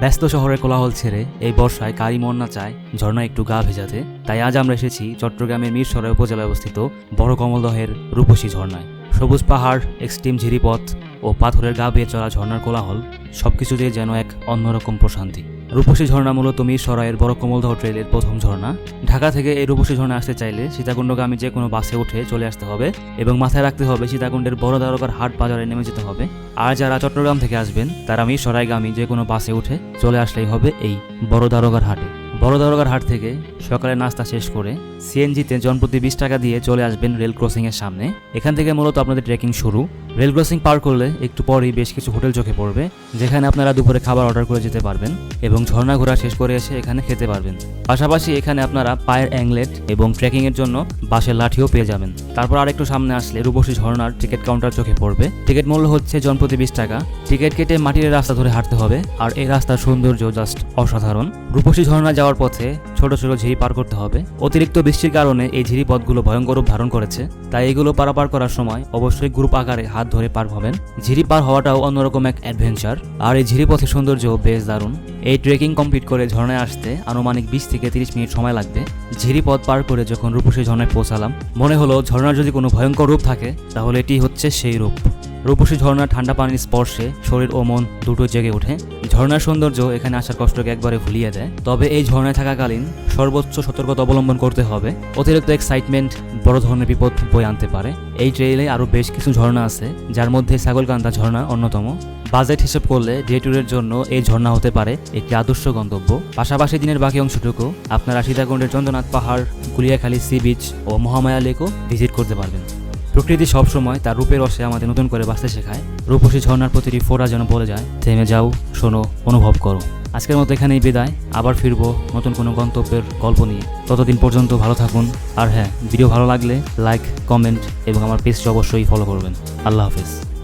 ব্যস্ত শহরের কোলাহল ছেড়ে এই বর্ষায় কারি মন না চায় ঝর্ণা একটু গা ভেজাতে। তাই আজ আমরা এসেছি চট্টগ্রামের মিরসরাই উপজেলায় অবস্থিত বড় কমলদহের রূপসী ঝর্ণায়। সবুজ পাহাড়, এক্সট্রিম ঝিরিপথ ও পাথরের গা বেয়ে চলা ঝর্ণার কোলাহল সবকিছুতেই যেন এক অন্যরকম প্রশান্তি। রূপসী ঝর্ণা মূলত মিরসরাইয়ের বড় কমলদহ ট্রেলের প্রথম ঝর্ণা। ঢাকা থেকে এই রূপসী ঝর্ণা আসতে চাইলে সীতাকুণ্ডগামী যে কোনো বাসে উঠে চলে আসতে হবে এবং মাথায় রাখতে হবে সীতাকুণ্ডের বড় দ্বারকার হাট বাজারে নেমে যেতে হবে। আর যারা চট্টগ্রাম থেকে আসবেন, তারা মিরসরাইগামী যে কোনো বাসে উঠে চলে আসলেই হবে এই বড় দ্বারকার হাটে। বড় দ্বারকার হাট থেকে সকালে নাস্তা শেষ করে সিএনজিতে জনপ্রতি বিশ টাকা দিয়ে চলে আসবেন রেল ক্রসিংয়ের সামনে। এখান থেকে মূলত আপনাদের ট্রেকিং শুরু। রেল ক্রসিং পার করলে একটু পরেই বেশ কিছু হোটেল চোখে পড়বে, যেখানে আপনারা দুপুরে খাবার অর্ডার করে যেতে পারবেন এবং ঝর্ণা ঘোরা শেষ করে এসে এখানে খেতে পারবেন। পাশাপাশি এখানে আপনারা পায়ের অ্যাংলেট এবং ট্রেকিংয়ের জন্য বাসের লাঠিও পেয়ে যাবেন। তারপর আরেকটু সামনে আসলে রূপসী ঝর্ণার টিকিট কাউন্টার চোখে পড়বে। টিকিট মূল্য হচ্ছে জনপ্রতি বিশ টাকা। টিকিট কেটে মাটির রাস্তা ধরে হাঁটতে হবে, আর এই রাস্তার সৌন্দর্য জাস্ট অসাধারণ। রূপসী ঝর্ণা যাওয়ার পথে ছোট ছোট ঝিরি পার করতে হবে। অতিরিক্ত বৃষ্টির কারণে এই ঝিরি পথগুলো ভয়ঙ্কর রূপ ধারণ করেছে, তাই এগুলো পারাপার করার সময় অবশ্যই গ্রুপ আকারে হাত ধরে পার হবেন। ঝিরি পার হওয়াটাও অন্যরকম এক অ্যাডভেঞ্চার। আর এই ঝিরি পথের সৌন্দর্য বেশ দারুণ। এই ট্রেকিং কমপ্লিট করে ঝর্ণায় আসতে আনুমানিক বিশ থেকে তিরিশ মিনিট সময় লাগবে। ঝিরি পথ পার করে যখন রূপসী ঝর্ণায় পৌঁছালাম, মনে হলো ঝর্ণার যদি কোনো ভয়ঙ্কর রূপ থাকে, তাহলে এটি হচ্ছে সেই রূপ। রূপসী ঝর্ণার ঠান্ডা পানির স্পর্শে শরীর ও মন দুটো জেগে ওঠে। ঝর্ণার সৌন্দর্য এখানে আসার কষ্টকে একবারে ভুলিয়ে দেয়। তবে এই ঝর্ণায় থাকাকালীন সর্বোচ্চ সতর্কতা অবলম্বন করতে হবে। অতিরিক্ত এক্সাইটমেন্ট বড় ধরনের বিপদ বয়ে আনতে পারে। এই ট্রেইলে আরও বেশ কিছু ঝর্ণা আছে, যার মধ্যে ছাগলকান্দা ঝর্ণা অন্যতম। বাজেট হিসেব করলে ডে ট্যুরের জন্য এই ঝর্ণা হতে পারে একটি আদর্শ গন্তব্য। পাশাপাশি দিনের বাকি অংশটুকু আপনারা সীতাকুণ্ডের চন্দ্রনাথ পাহাড়, গুলিয়াখালী সি বিচ ও মহামায়া লেকও ভিজিট করতে পারবেন। প্রকৃতি সবসময় তার রূপের রসে আমাদের নতুন করে বাঁচতে শেখায়। রূপসী ঝর্ণার প্রতিটি ফোরা যেন বলে যায়, থেমে যাও, শোনো, অনুভব করো। আজকের মতো এখানেই বিদায়। আবার ফিরব নতুন কোনো গন্তব্যের গল্প নিয়ে। ততদিন পর্যন্ত ভালো থাকুন। আর হ্যাঁ ভিডিও ভালো লাগলে লাইক, কমেন্ট এবং আমার পেজটি অবশ্যই ফলো করবেন। আল্লাহ হাফিজ।